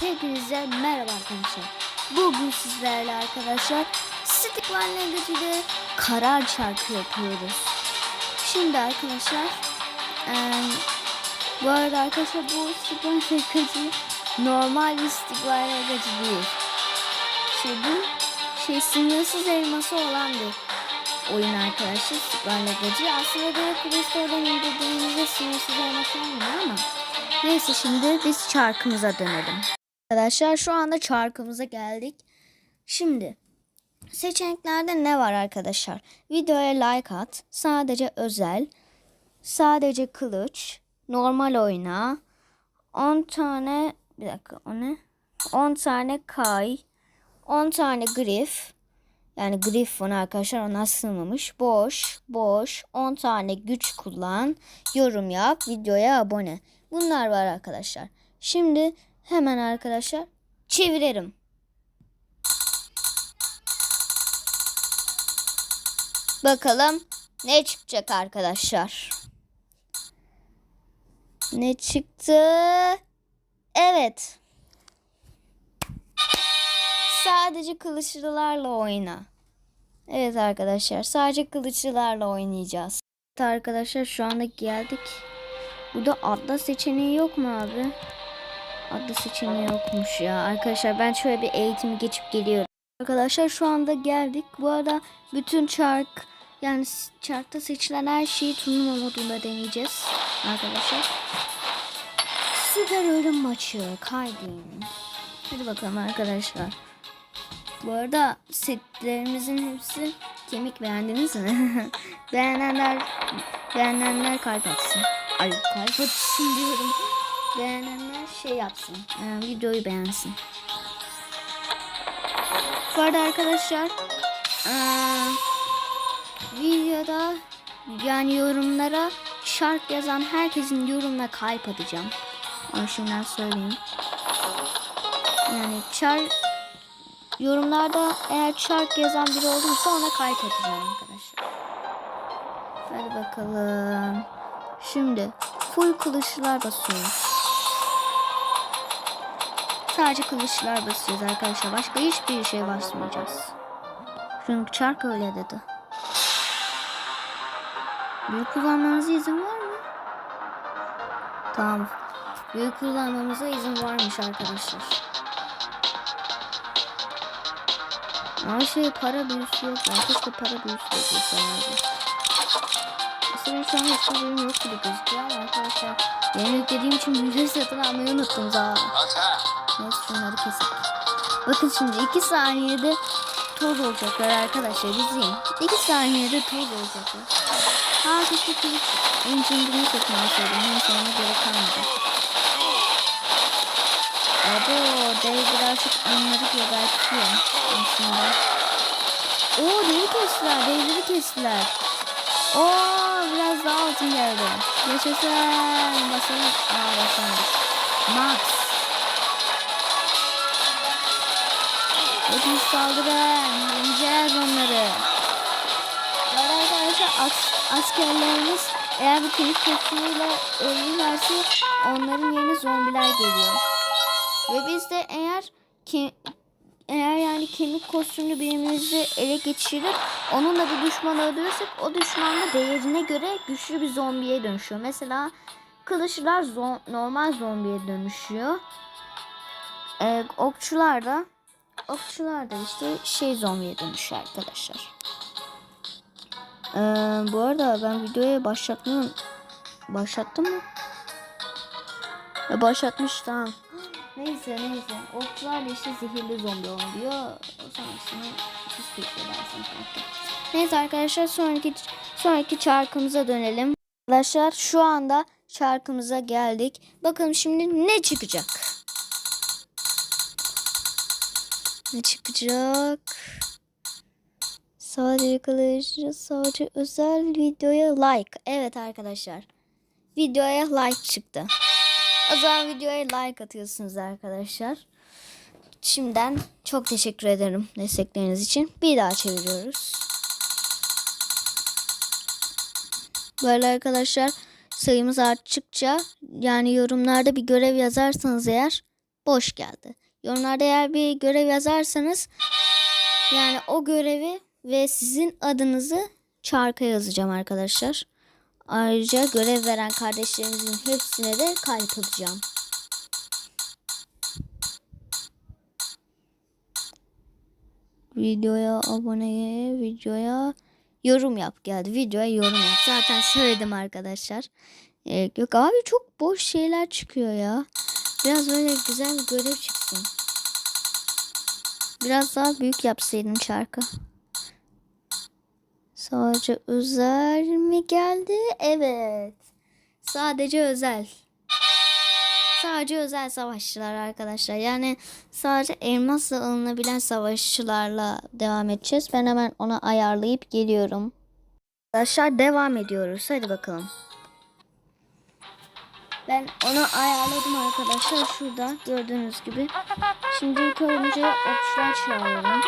Hepinize merhaba arkadaşlar. Bugün sizlerle arkadaşlar Stick One Language ile karar çarkı yapıyoruz. Şimdi arkadaşlar eee, bu arada arkadaşlar bu Stick One Language normal bir Stick One Language değil. Şey bu şey sınırsız elması olan bir oyun arkadaşlar One Language. Aslında direkt Play Store'dan indirdiğinizde sınırsız elması olmuyor ama Neyse şimdi biz çarkımıza dönelim. Arkadaşlar şu anda çarkımıza geldik. Şimdi seçeneklerde ne var arkadaşlar? Videoya like at, sadece özel, sadece kılıç, normal oyna, 10 tane bir dakika o ne? 10 tane kay, 10 tane grif, yani Griffon arkadaşlar ona sığmamış. Boş, boş, 10 tane güç kullan, yorum yap, videoya abone. Bunlar var arkadaşlar. Şimdi hemen arkadaşlar çevirelim. Bakalım ne çıkacak arkadaşlar. Ne çıktı? Evet. Sadece kılıçlılarla oyna. Evet arkadaşlar sadece kılıçlılarla oynayacağız. Evet arkadaşlar şu anda geldik. Burada adla seçeneği yok mu abi? Adla seçeneği yokmuş ya. Arkadaşlar ben şöyle bir eğitimi geçip geliyorum. Arkadaşlar şu anda geldik. Bu arada bütün çark yani çarkta seçilen her şeyi turnuva modunda deneyeceğiz. Arkadaşlar. Süper ölüm maçı. Kaydın. Hadi bakalım arkadaşlar. Bu arada setlerimizin hepsi kemik beğendiniz mi? Beğenenler beğenenler kalp atsın. Ay kalp atsın diyorum. Beğenenler şey yapsın. e, videoyu beğensin. Bu arada arkadaşlar e, videoda yani yorumlara şark yazan herkesin yorumuna kalp atacağım. Onu şimdiden söyleyeyim. Yani çar yorumlarda eğer şark yazan biri olursa ona kalp atacağım arkadaşlar. Hadi bakalım. Şimdi full kılıçlar basıyoruz. Sadece kılıçlar basacağız arkadaşlar. Başka hiçbir şey basmayacağız. Çünkü çark öyle dedi. Büyük kullanmanıza izin var mı? Tamam. Büyük kullanmamıza izin varmış arkadaşlar. Ama şey para büyüsü yok. Keşke para büyüsü yapılsaydı. Aslında şu an hiçbir bölüm yok gibi gözüküyor ama arkadaşlar yeni yüklediğim için büyüleri satın almayı unuttum daha. Neyse şunları keselim. Bakın şimdi 2 saniyede toz olacaklar arkadaşlar izleyin. 2 saniyede toz olacaklar. Ha keşke kılıç engine'ini satın alsaydım. Neyse ona gerek kalmadı. Abo dev birazcık onları gebertiyor aslında. Oo devi kestiler, devleri kestiler. Oo biraz daha altın geldi. Yaşasın. Basalım. Aa basamadık. Max. Hepimiz saldırın. Yeneceğiz onları. Yani arkadaşlar as askerlerimiz eğer bu kemik kostümüyle ölürlerse onların yerine zombiler geliyor. Ve biz de eğer ke eğer yani kemik kostümlü birimizi ele geçirip onunla bir düşmanı öldürürsek o düşman da değerine göre güçlü bir zombiye dönüşüyor. Mesela kılıçlar zo- normal zombiye dönüşüyor. Ee, okçular da okçular da işte şey zombiye dönüşüyor arkadaşlar. Ee, bu arada ben videoya başlatmıyorum. Başlattım mı? E, başlatmış tamam. Neyse neyse. Okçular da işte zehirli zombi oluyor. O sonrasını siz keşfedersiniz. Neyse arkadaşlar sonraki sonraki çarkımıza dönelim. Arkadaşlar şu anda çarkımıza geldik. Bakalım şimdi ne çıkacak? Ne çıkacak? Sadece kılıç, sadece özel videoya like. Evet arkadaşlar. Videoya like çıktı. O zaman videoya like atıyorsunuz arkadaşlar. Şimdiden çok teşekkür ederim destekleriniz için. Bir daha çeviriyoruz. Böyle arkadaşlar sayımız arttıkça yani yorumlarda bir görev yazarsanız eğer boş geldi. Yorumlarda eğer bir görev yazarsanız yani o görevi ve sizin adınızı çarka yazacağım arkadaşlar. Ayrıca görev veren kardeşlerimizin hepsine de kalp atacağım. Videoya abone, videoya yorum yap geldi. Videoya yorum yap. Zaten söyledim arkadaşlar. Gerek yok. Abi çok boş şeyler çıkıyor ya. Biraz böyle güzel bir görev çıksın. Biraz daha büyük yapsaydın şarkı. Sadece özel mi geldi? Evet. Sadece özel. Sadece özel savaşçılar arkadaşlar. Yani sadece elmasla alınabilen savaşçılarla devam edeceğiz. Ben hemen ona ayarlayıp geliyorum. Arkadaşlar devam ediyoruz. Hadi bakalım. Ben onu ayarladım arkadaşlar. Şurada gördüğünüz gibi. Şimdi ilk önce okçular çağırıyorum.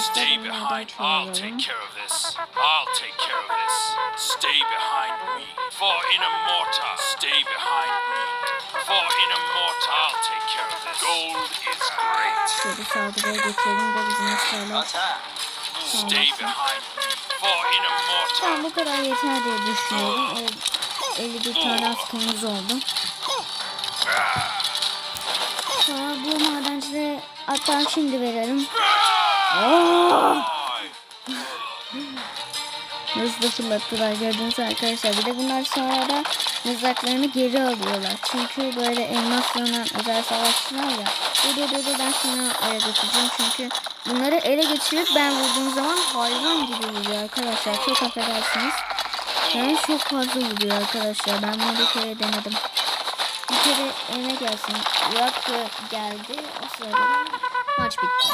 Stay behind. I'll take care of this. I'll take care of this. Stay behind me. For in a mortar, stay behind me. For in a mortar, I'll take care of this. Gold is great. Şöyle saldırıya geçelim de bizim askerler. Stay behind me. For in a mortar. Tamam bu kadar yeter diye düşünüyorum. El- 51 tane askerimiz oldu. Sonra bu madencilere hatta şimdi verelim. Hızlı fırlattılar gördüğünüz arkadaşlar. Bir de bunlar sonra da mızraklarını geri alıyorlar. Çünkü böyle elmas yanan özel savaşçılar ya. Dur dur, ben sonra ele geçeceğim. Çünkü bunları ele geçirip ben vurduğum zaman hayvan gibi vuruyor arkadaşlar. Çok affedersiniz. Yani çok fazla vuruyor arkadaşlar. Ben bunu bir kere denedim. Bir kere eline gelsin. Irak geldi. O sırada maç bitti.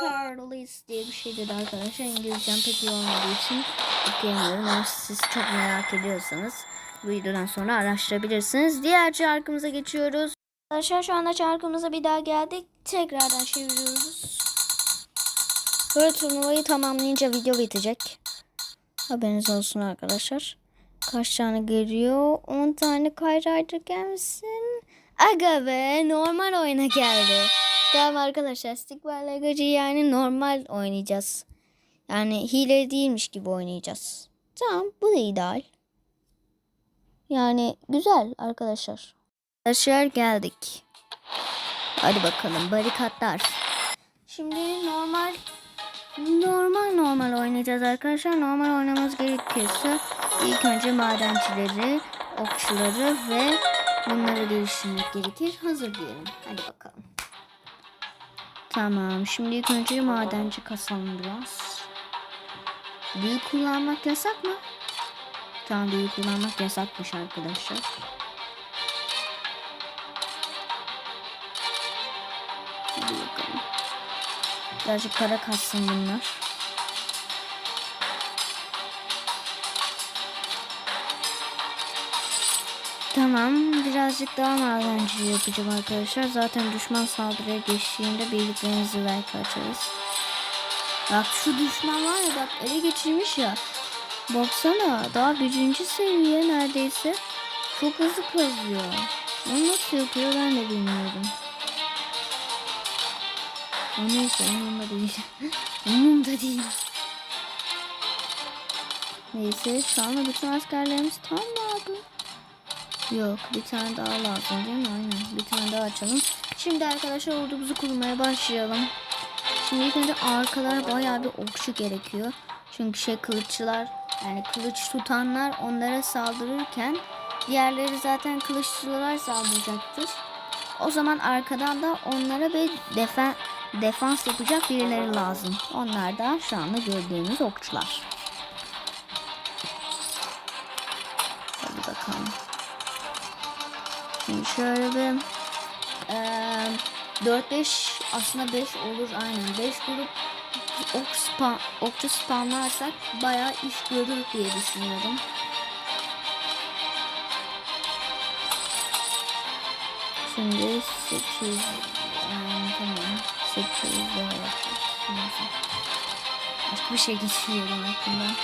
Carlis diye bir şey dedi arkadaşlar. İngilizcem pek iyi olmadığı için okuyamıyorum. Ama siz çok merak ediyorsanız bu videodan sonra araştırabilirsiniz. Diğer çarkımıza geçiyoruz. Arkadaşlar şu anda çarkımıza bir daha geldik. Tekrardan çeviriyoruz. Böyle turnuvayı tamamlayınca video bitecek. Haberiniz olsun arkadaşlar. Kaç tane geliyor? 10 tane Kayraydır gelmesin. Aga be normal oyuna geldi. Tamam arkadaşlar Stickball Legacı yani normal oynayacağız. Yani hile değilmiş gibi oynayacağız. Tamam bu da ideal. Yani güzel arkadaşlar. Arkadaşlar geldik. Hadi bakalım barikatlar. Şimdi normal normal normal oynayacağız arkadaşlar. Normal oynamamız gerekirse ilk önce madencileri, okçuları ve bunları geliştirmek gerekir. Hazır diyelim. Hadi bakalım. Tamam. Şimdi ilk önce madenci kasalım biraz. Büyü kullanmak yasak mı? Tamam büyü kullanmak yasakmış arkadaşlar. Hadi bakalım. Birazcık para kassın bunlar. Tamam birazcık daha madenciliği yapacağım arkadaşlar. Zaten düşman saldırıya geçtiğinde birliklerinizi belki açarız. Bak şu düşman var ya bak ele geçirmiş ya. Baksana daha birinci seviye neredeyse. Çok hızlı kazıyor. Onu nasıl yapıyor ben de bilmiyorum. O neyse umurumda değil. umurumda değil. Neyse şu anda bütün askerlerimiz tam mı abi? Yok bir tane daha lazım değil mi? Aynen bir tane daha açalım. Şimdi arkadaşlar ordumuzu kurmaya başlayalım. Şimdi ilk önce arkalar bayağı bir okçu gerekiyor. Çünkü şey kılıççılar yani kılıç tutanlar onlara saldırırken diğerleri zaten kılıççılar saldıracaktır. O zaman arkadan da onlara bir defen, defans yapacak birileri lazım. Onlar da şu anda gördüğünüz okçular. Hadi bakalım. Şimdi şöyle bir eee 4-5 aslında 5 olur aynen 5 grup ok spam, okçu spamlarsak bayağı iş görür diye düşünüyorum. Şimdi 8 yani tamam 8 daha yapacağız. Neyse. Başka bir şey geçiriyorum aklımdan.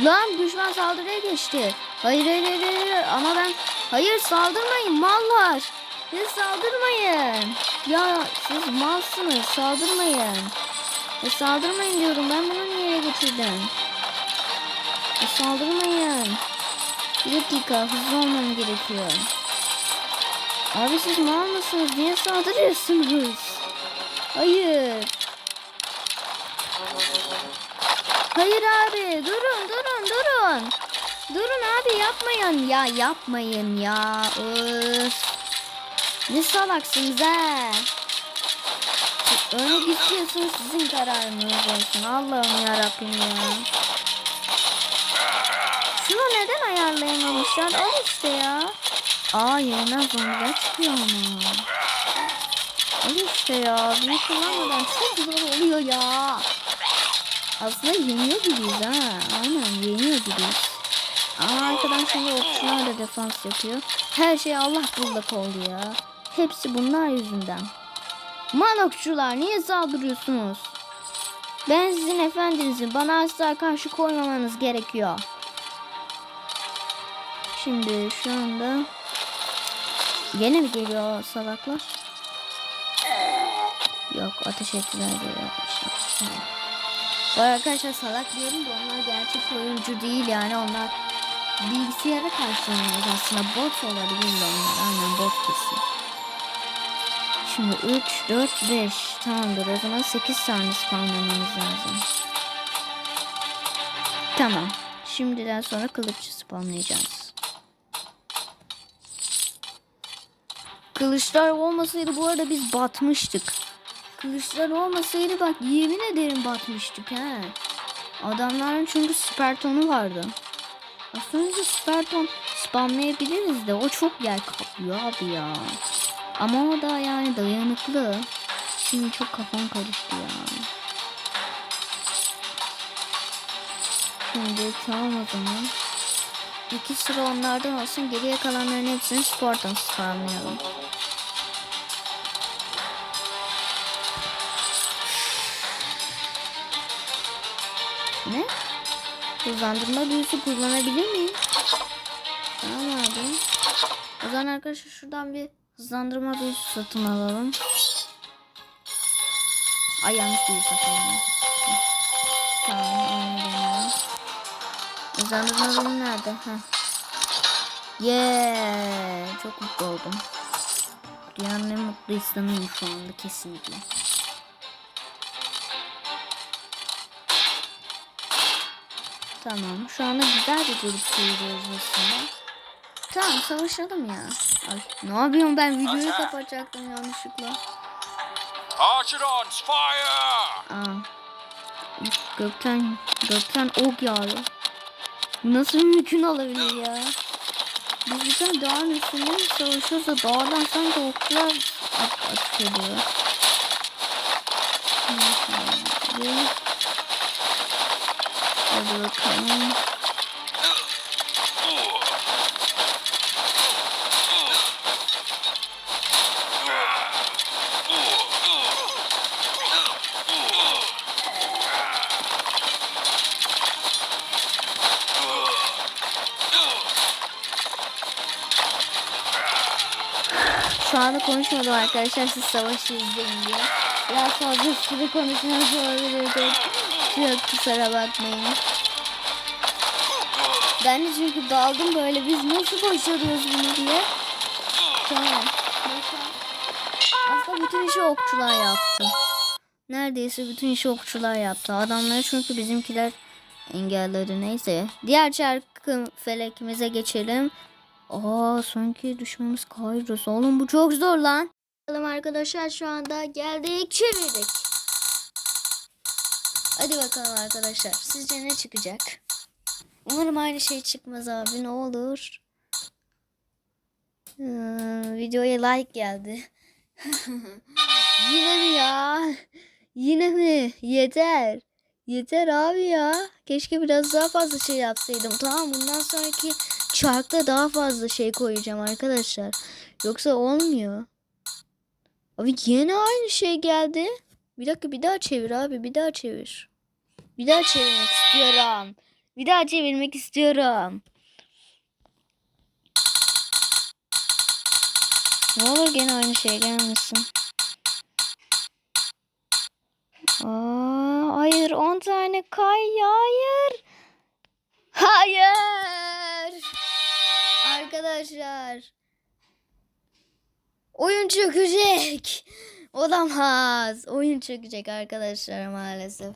Lan düşman saldırıya geçti. Hayır hayır hayır, hayır. ama ben hayır saldırmayın mallar. Siz saldırmayın. Ya siz malsınız saldırmayın. E saldırmayın diyorum ben bunu niye getirdim? E saldırmayın. Bir dakika hızlı olmam gerekiyor. Abi siz mal mısınız? Niye saldırıyorsunuz? Hayır. Hayır abi durun durun durun. Durun abi yapmayın ya yapmayın ya. Öf. Ne salaksınız he. Ölmek istiyorsunuz sizin kararınız olsun. Allah'ım yarabbim ya. Şunu neden ayarlayamamışlar? Al işte ya. Aa yerinden zombiler çıkıyor ama. Al işte ya. Büyük kullanmadan çok zor oluyor ya. Aslında yeniyor gibiyiz ha. Aynen yeniyor gibiyiz. Ama arkadan şimdi okçular da defans yapıyor. Her şey Allah bullak oldu ya. Hepsi bunlar yüzünden. Man okçular niye saldırıyorsunuz? Ben sizin efendinizim. Bana asla karşı koymamanız gerekiyor. Şimdi şu anda Yine mi geliyor salaklar? Yok ateş ettiler diye yapmışlar. Bu arkadaşlar salak diyorum da onlar gerçek oyuncu değil yani onlar bilgisayara karşı oynuyor aslında bot olabilir onlar aynen bot kesin. Şimdi 3, 4, 5 tamamdır o zaman 8 tane spamlamamız lazım. Tamam. Şimdiden sonra kılıççı spamlayacağız. Kılıçlar olmasaydı bu arada biz batmıştık. Kılıçlar olmasaydı bak yemin ederim batmıştık ha. Adamların çünkü spertonu vardı. Aslında sperton spamlayabiliriz de o çok yer kaplıyor abi ya. Ama o da yani dayanıklı. Şimdi çok kafam karıştı ya. Şimdi tamam o zaman. İki sıra onlardan olsun. Geriye kalanların hepsini sportan spamlayalım. Ne? Hızlandırma büyüsü kullanabilir miyim? Tamam abi. O zaman arkadaşlar şuradan bir hızlandırma büyüsü satın alalım. Ay yanlış büyü satın alalım. Hızlandırma büyüsü nerede? Heh. Yeah, çok mutlu oldum. Dünyanın en mutlu insanıyım şu anda kesinlikle. Tamam. Şu anda güzel bir grup seviyoruz aslında. Tamam savaşalım ya. Ay, ne yapıyorum ben videoyu kapatacaktım yanlışlıkla. Archidons, fire! Aa. Gökten, gökten ok. Bu nasıl mümkün olabilir ya? Biz tane dağın üstünde mi savaşıyoruz da dağdan sanki oklar at atış ediyor. Neyse, Hadi bakalım. Şu anda konuşmadım arkadaşlar siz savaşı izleyin diye. Biraz fazla süre konuşmuş olabilirdi. Çok kusura bakmayın. Ben de çünkü daldım böyle biz nasıl başarıyoruz bunu diye. Tamam. Aslında bütün işi okçular yaptı. Neredeyse bütün işi okçular yaptı. Adamları çünkü bizimkiler engelledi neyse. Diğer çarkı felekimize geçelim. Aa sanki düşmemiz Kairos. Oğlum bu çok zor lan. Bakalım arkadaşlar şu anda geldik çevirdik. Hadi bakalım arkadaşlar. Sizce ne çıkacak? Umarım aynı şey çıkmaz abi ne olur. Hmm, videoya like geldi. Yine mi ya? Yine mi? Yeter. Yeter abi ya. Keşke biraz daha fazla şey yapsaydım. Tamam bundan sonraki çarkta daha fazla şey koyacağım arkadaşlar. Yoksa olmuyor. Abi yine aynı şey geldi. Bir dakika bir daha çevir abi. Bir daha çevir. Bir daha çevirmek istiyorum. Bir daha çevirmek istiyorum. Ne olur gene aynı şey gelmesin. Aa, hayır 10 tane kay hayır. Hayır. Arkadaşlar. Oyun çökecek. Olamaz. Oyun çökecek arkadaşlar maalesef.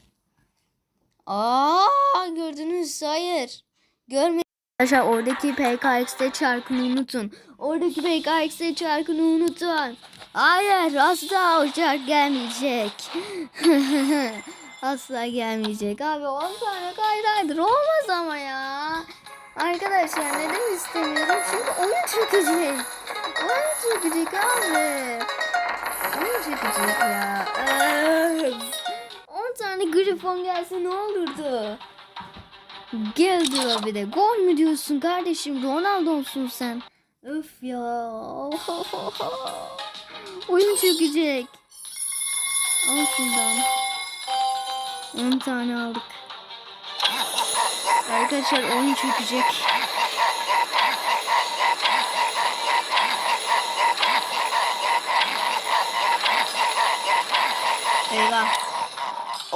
Aa gördünüz hayır. Görmedim. Arkadaşlar oradaki PKX'de çarkını unutun. Oradaki PKX'de çarkını unutun. Hayır asla o çark gelmeyecek. asla gelmeyecek. Abi 10 tane kaydaydır olmaz ama ya. Arkadaşlar neden istemiyorum? Çünkü oyun çökecek. Oyun çökecek abi. Oyun çökecek ya. Öf. 10 tane grifon gelse ne olurdu? Gel diyor bir de. Gol mü diyorsun kardeşim? Ronaldo'sun sen. Öf ya. Oyun çökecek. Al şundan. 10 tane aldık. Arkadaşlar oyun çökecek. Eyvah.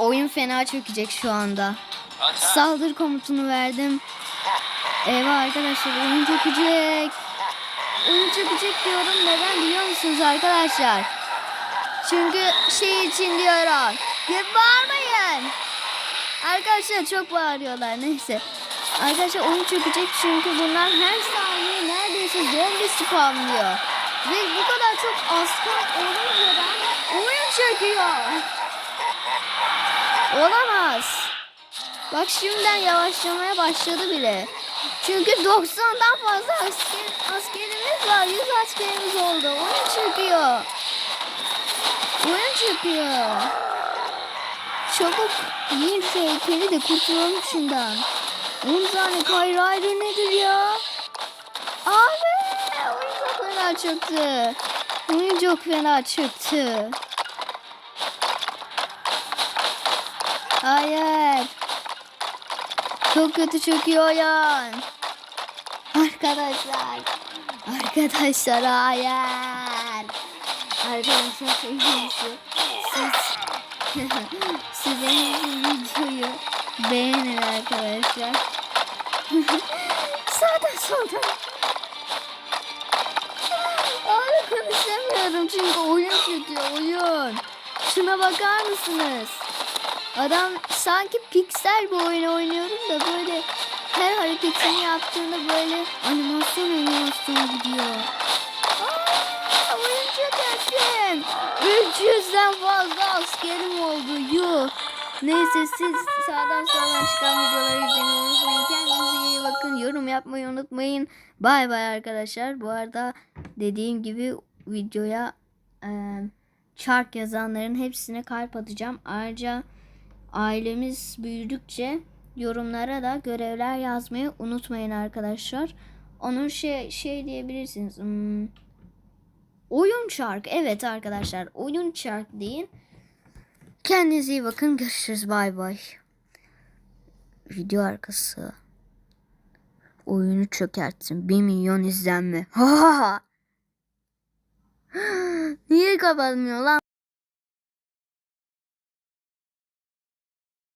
Oyun fena çökecek şu anda. Saldır komutunu verdim. Eyvah arkadaşlar oyun çökecek. Oyun çökecek diyorum. Neden biliyor musunuz arkadaşlar? Çünkü şey için diyorum. Ya bağırmayın. Arkadaşlar çok bağırıyorlar. Neyse. Arkadaşlar oyun çökecek çünkü bunlar her saniye neredeyse zombi spamlıyor. Ve bu kadar çok asker olunca da oyun çöküyor. Olamaz. Bak şimdiden yavaşlamaya başladı bile. Çünkü 90'dan fazla asker, askerimiz var. 100 askerimiz oldu. Oyun çöküyor. Oyun çöküyor. Çabuk yiyin şu heykeli de kurtulalım şundan. 10 tane kayra ayrı nedir ya? Abi oyun çok fena çöktü. Oyun çok fena çöktü. Hayır. Çok kötü çöküyor oyun. Arkadaşlar. Arkadaşlar hayır. Arkadaşlar iyisi. Siz videoyu beğenin arkadaşlar. Sağdan soldan. Abi konuşamıyorum çünkü oyun çekiyor oyun. Şuna bakar mısınız? Adam sanki piksel bir oyun oynuyorum da böyle her hareketini yaptığında böyle animasyon animasyon gidiyor. Aa, oyun çökerttim. 300'den fazla askerim oldu. Yuh. Neyse siz sağdan soldan çıkan videoları izlemeyi unutmayın. Kendinize iyi bakın. Yorum yapmayı unutmayın. Bay bay arkadaşlar. Bu arada dediğim gibi videoya e, çark yazanların hepsine kalp atacağım. Ayrıca ailemiz büyüdükçe yorumlara da görevler yazmayı unutmayın arkadaşlar. Onun şey şey diyebilirsiniz. Hmm, oyun çark. Evet arkadaşlar oyun çark deyin. Kendinize iyi bakın. Görüşürüz. Bay bay. Video arkası. Oyunu çökertsin. 1 milyon izlenme. Niye kapatmıyor lan?